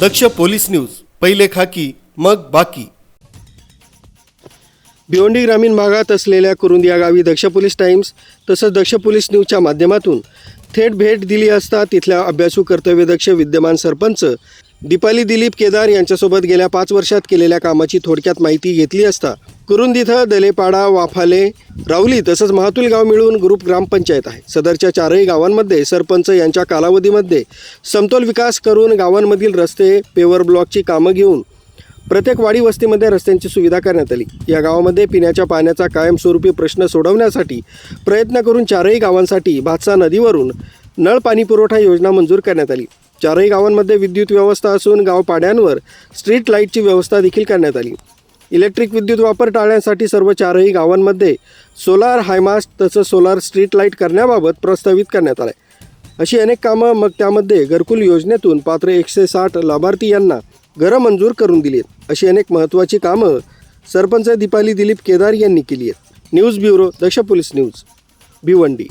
दक्ष police news पहिले खाकी मग बाकी. भिवंडी ग्रामीण भागात असलेल्या कुरुंद या गावी दक्ष पोलीस टाइम्स तसंच दक्ष पोलीस न्यूजच्या माध्यमातून थेट भेट दिली असता तिथल्या अभ्यासू कर्तव्यदक्ष विद्यमान सरपंच दीपाली दिलीप केदार यांच्यासोबत गेल्या पाच वर्षात केलेल्या कामाची थोडक्यात माहिती घेतली असता कुरुंद इथं दलेपाडा वाफाले रावली तसंच महातुल गाव मिळून ग्रुप ग्रामपंचायत आहे. सदरच्या चारही गावांमध्ये सरपंच यांच्या कालावधीमध्ये समतोल विकास करून गावांमधील रस्ते पेवर ब्लॉकची कामं घेऊन प्रत्येक वाडी वस्तीमध्ये रस्त्यांची सुविधा करण्यात आली. या गावामध्ये पिण्याच्या पाण्याचा कायमस्वरूपी प्रश्न सोडवण्यासाठी प्रयत्न करून चारही गावांसाठी भातसा नदीवरून नळ पाणी पुरवठा योजना मंजूर करण्यात आली. चारही गावांमध्ये विद्युत व्यवस्था असून गावपाड्यांवर स्ट्रीट लाईटची व्यवस्था देखील करण्यात आली. इलेक्ट्रिक विद्युत वापर टाळण्यासाठी सर्व चारही गावांमध्ये सोलार हायमास्ट तसंच सोलार स्ट्रीट लाइट करण्याबाबत प्रस्तावित करण्यात आलं अशी अनेक कामं मग त्यामध्ये घरकुल योजनेतून पात्र एकशे साठ लाभार्थी यांना घरं मंजूर करून दिली आहेत. अशी अनेक महत्त्वाची कामं सरपंच दीपाली दिलीप केदार यांनी केली आहेत. News bureau Daksh police news. Bhiwandi.